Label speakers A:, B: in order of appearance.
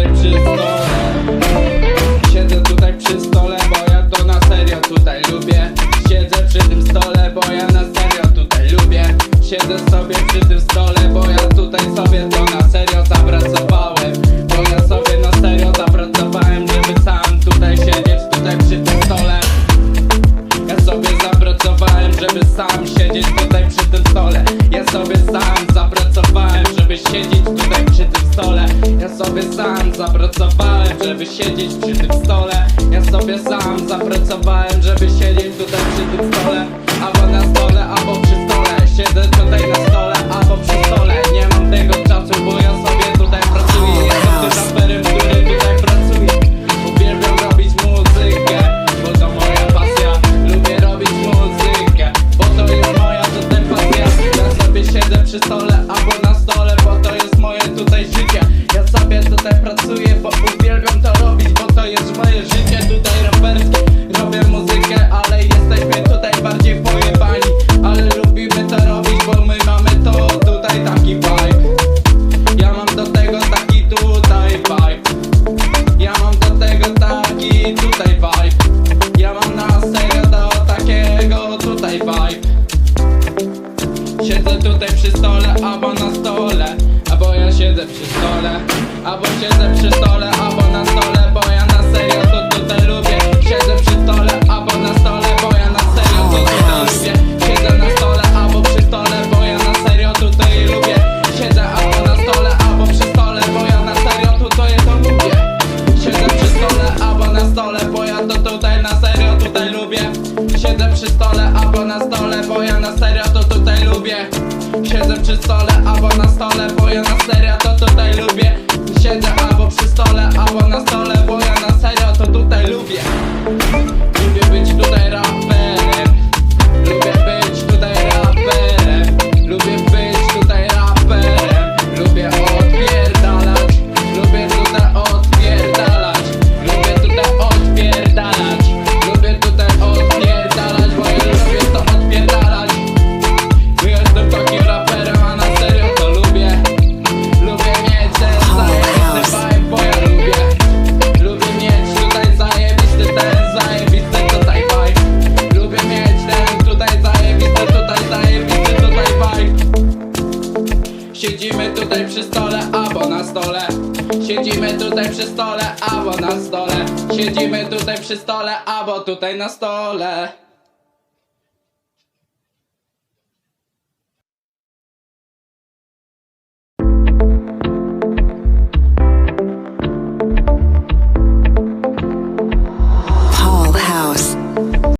A: Tutaj przy stole. Siedzę tutaj przy stole, bo ja to na serio tutaj lubię. Siedzę przy tym stole, bo ja na serio tutaj lubię. Siedzę sobie przy tym stole, bo ja tutaj sobie to na serio zapracowałem. Bo ja sobie na serio zapracowałem, żeby sam tutaj siedzieć tutaj przy tym stole. Ja sobie zapracowałem, żeby sam siedzieć tutaj przy tym stole. Ja sobie sam sobie sam zapracowałem, żeby siedzieć przy tym stole. Ja sobie sam zapracowałem, żeby siedzieć tutaj przy tym stole przy stole, albo na stole. Albo ja siedzę przy stole Albo siedzę przy stole, albo na stole Siedzę przy stole, albo na stole Bo ja na serio to tutaj lubię. Siedzę przy stole, albo na stole Bo ja na serio to tutaj lubię. Siedzę albo przy stole, albo na stole Bo ja na serio to tutaj lubię Siedzimy tutaj przy stole albo na stole. Siedzimy tutaj przy stole albo na stole. Siedzimy tutaj przy stole albo tutaj na stole